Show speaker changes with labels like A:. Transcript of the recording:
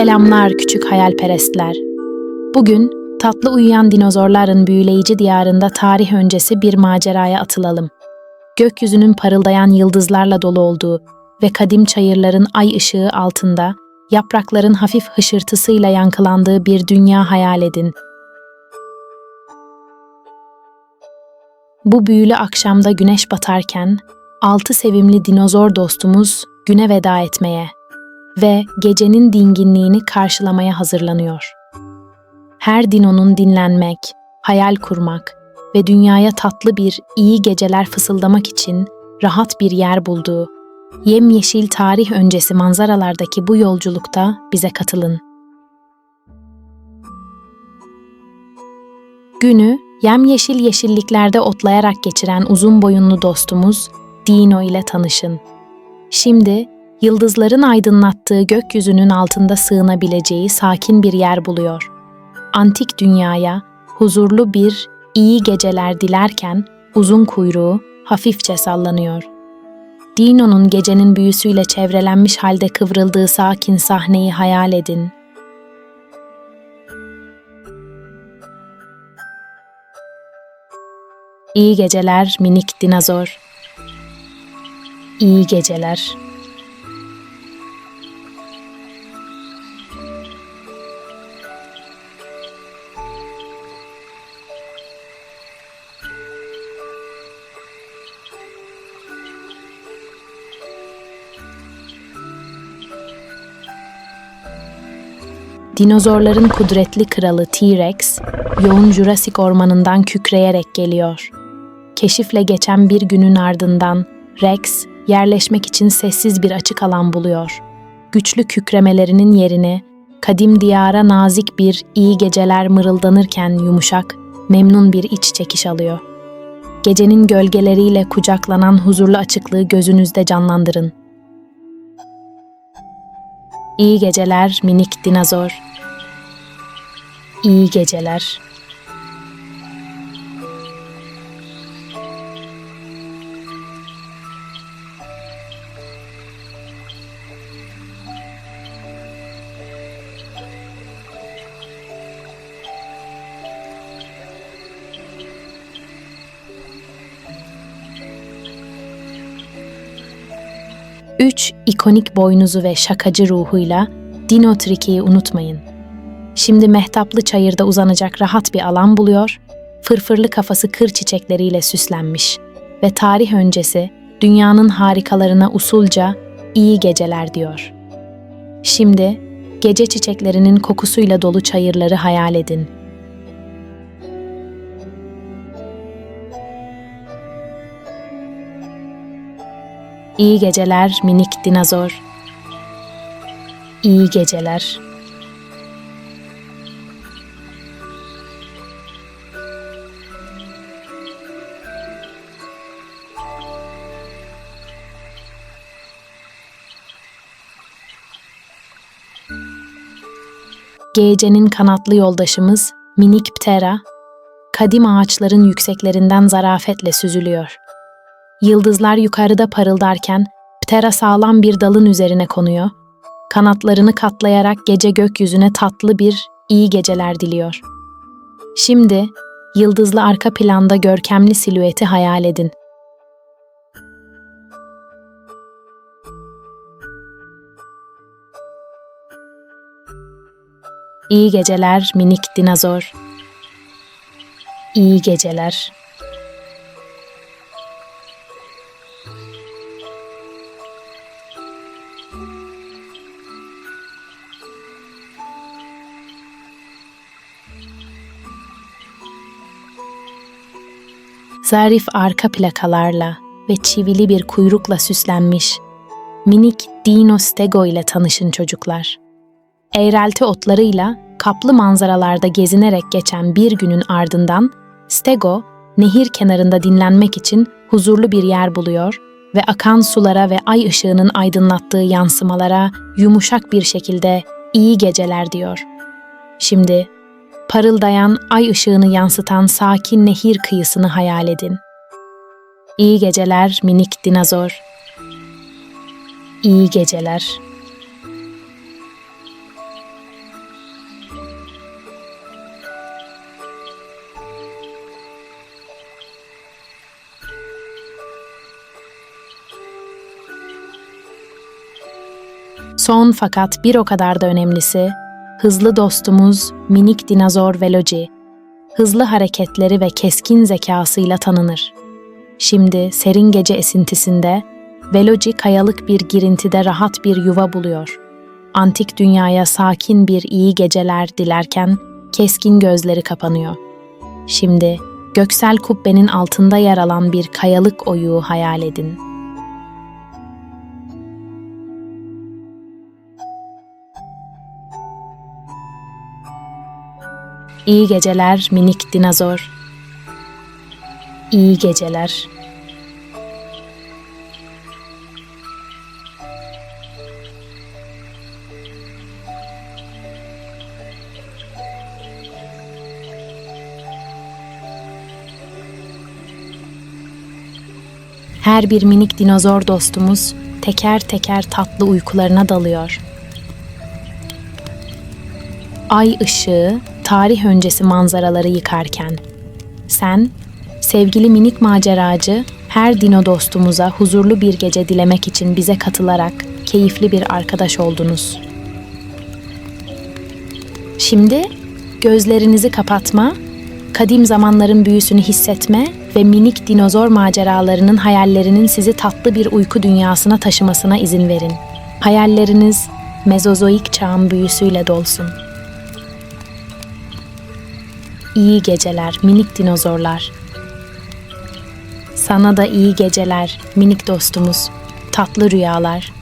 A: Selamlar küçük hayalperestler. Bugün tatlı uyuyan dinozorların büyüleyici diyarında tarih öncesi bir maceraya atılalım. Gökyüzünün parıldayan yıldızlarla dolu olduğu ve kadim çayırların ay ışığı altında yaprakların hafif hışırtısıyla yankılandığı bir dünya hayal edin. Bu büyülü akşamda güneş batarken altı sevimli dinozor dostumuz güne veda etmeye ve gecenin dinginliğini karşılamaya hazırlanıyor. Her dinonun dinlenmek, hayal kurmak ve dünyaya tatlı bir iyi geceler fısıldamak için rahat bir yer bulduğu, yemyeşil tarih öncesi manzaralardaki bu yolculukta bize katılın. Günü yemyeşil yeşilliklerde otlayarak geçiren uzun boyunlu dostumuz Dino ile tanışın. Şimdi yıldızların aydınlattığı gökyüzünün altında sığınabileceği sakin bir yer buluyor. Antik dünyaya huzurlu bir iyi geceler dilerken uzun kuyruğu hafifçe sallanıyor. Dino'nun gecenin büyüsüyle çevrelenmiş halde kıvrıldığı sakin sahneyi hayal edin. İyi geceler minik dinozor. İyi geceler. Dinozorların kudretli kralı T-Rex, yoğun Jurassic ormanından kükreyerek geliyor. Keşifle geçen bir günün ardından Rex, yerleşmek için sessiz bir açık alan buluyor. Güçlü kükremelerinin yerini, kadim diyara nazik bir iyi geceler mırıldanırken yumuşak, memnun bir iç çekiş alıyor. Gecenin gölgeleriyle kucaklanan huzurlu açıklığı gözünüzde canlandırın. İyi geceler minik dinozor. İyi geceler. Üç ikonik boynuzu ve şakacı ruhuyla Dino Tricky'yi unutmayın. Şimdi mehtaplı çayırda uzanacak rahat bir alan buluyor, fırfırlı kafası kır çiçekleriyle süslenmiş ve tarih öncesi dünyanın harikalarına usulca iyi geceler diyor. Şimdi gece çiçeklerinin kokusuyla dolu çayırları hayal edin. İyi geceler minik dinozor. İyi geceler. Gecenin kanatlı yoldaşımız minik Ptera, kadim ağaçların yükseklerinden zarafetle süzülüyor. Yıldızlar yukarıda parıldarken Ptera sağlam bir dalın üzerine konuyor. Kanatlarını katlayarak gece gökyüzüne tatlı bir iyi geceler diliyor. Şimdi yıldızlı arka planda görkemli silüeti hayal edin. İyi geceler minik dinozor. İyi geceler. zarif arka plakalarla ve çivili bir kuyrukla süslenmiş minik Dino Stego ile tanışın çocuklar. Eğrelti otlarıyla kaplı manzaralarda gezinerek geçen bir günün ardından Stego, nehir kenarında dinlenmek için huzurlu bir yer buluyor ve akan sulara ve ay ışığının aydınlattığı yansımalara yumuşak bir şekilde iyi geceler diyor. Şimdi parıldayan ay ışığını yansıtan sakin nehir kıyısını hayal edin. İyi geceler minik dinozor. İyi geceler. Son fakat bir o kadar da önemlisi, hızlı dostumuz minik dinozor Veloci. Hızlı hareketleri ve keskin zekasıyla tanınır. Şimdi serin gece esintisinde Veloci kayalık bir girintide rahat bir yuva buluyor. Antik dünyaya sakin bir iyi geceler dilerken keskin gözleri kapanıyor. Şimdi göksel kubbenin altında yer alan bir kayalık oyuğu hayal edin. İyi geceler minik dinozor. İyi geceler. Her bir minik dinozor dostumuz teker teker tatlı uykularına dalıyor. Ay ışığı tarih öncesi manzaraları yıkarken sen sevgili minik maceracı her dino dostumuza huzurlu bir gece dilemek için bize katılarak keyifli bir arkadaş oldunuz. Şimdi gözlerinizi kapatma, kadim zamanların büyüsünü hissetme ve minik dinozor maceralarının hayallerinin sizi tatlı bir uyku dünyasına taşımasına izin verin. Hayalleriniz Mezozoik çağın büyüsüyle dolsun. İyi geceler minik dinozorlar. Sana da iyi geceler minik dostumuz. Tatlı rüyalar.